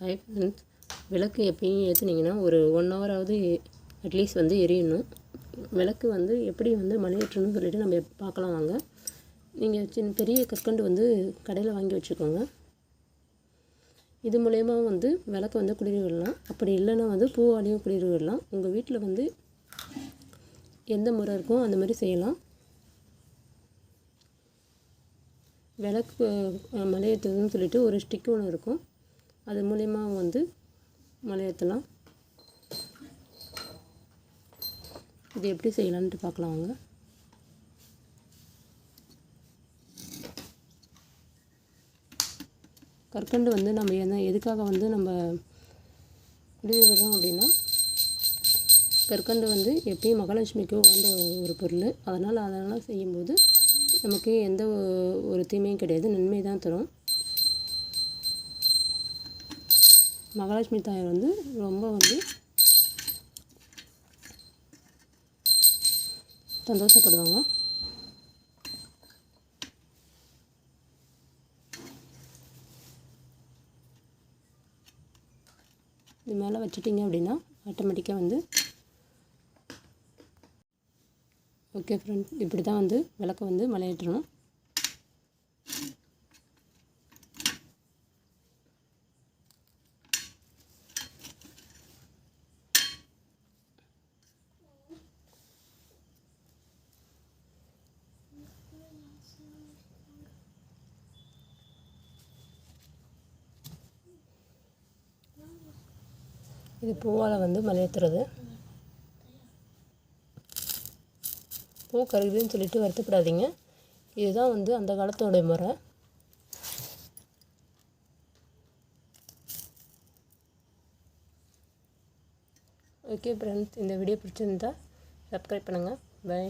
Hi friends விளக்கு எப்பயும் ஏற்றுனீங்கன்னா ஒரு ஒன் ஹவராவது அட்லீஸ்ட் வந்து எரியணும். விளக்கு வந்து எப்படி வந்து மலையேற்றணும்னு சொல்லிட்டு நம்ம பார்க்கலாம் வாங்க. நீங்கள் சின்ன பெரிய கற்கண்டு வந்து கடையில் வாங்கி வச்சுக்கோங்க. இது மூலயமா வந்து விளக்கு வந்து குளிர் விடலாம். அப்படி இல்லைன்னா வந்து பூவாலையும் குளிர் விடலாம். உங்கள் வீட்டில் வந்து எந்த முறை இருக்கோ அந்த மாதிரி செய்யலாம். விளக்கு அஹ், மலையேற்றுறதுன்னு சொல்லிட்டு ஒரு ஸ்டிக் ஒன்று இருக்கும். அது மூலயமா வந்து மலையேற்றலாம். இது எப்படி செய்யலான்ட்டு பார்க்கலாம் கற்கண்டு வந்து நம்ம என்ன எதுக்காக வந்து நம்ம குளிர அப்படின்னா கற்கண்டு வந்து எப்பயும் மகாலட்சுமிக்கு உகந்த ஒரு பொருள். அதனால் அதெல்லாம் செய்யும்போது நமக்கு எந்த ஒரு தீமையும் கிடையாது. நன்மை தான் தரும். மகாலட்சுமி தாயார் வந்து ரொம்ப வந்து சந்தோஷப்படுவாங்க. இது மேலே வச்சுட்டிங்க அப்படின்னா ஆட்டோமேட்டிக்காக வந்து ஓகே ஃப்ரெண்ட்ஸ் இப்படி தான் வந்து விளக்கை வந்து மலையேற்றணும். இது பூவால் வந்து மலையத்துறது பூ கருகுதுன்னு சொல்லிட்டு வருத்தப்படாதீங்க. இதுதான் வந்து அந்த காலத்தோடைய முறை. ஓகே ஃப்ரெண்ட்ஸ் இந்த வீடியோ பிடிச்சிருந்தா சப்ஸ்கிரைப் பண்ணுங்கள் பை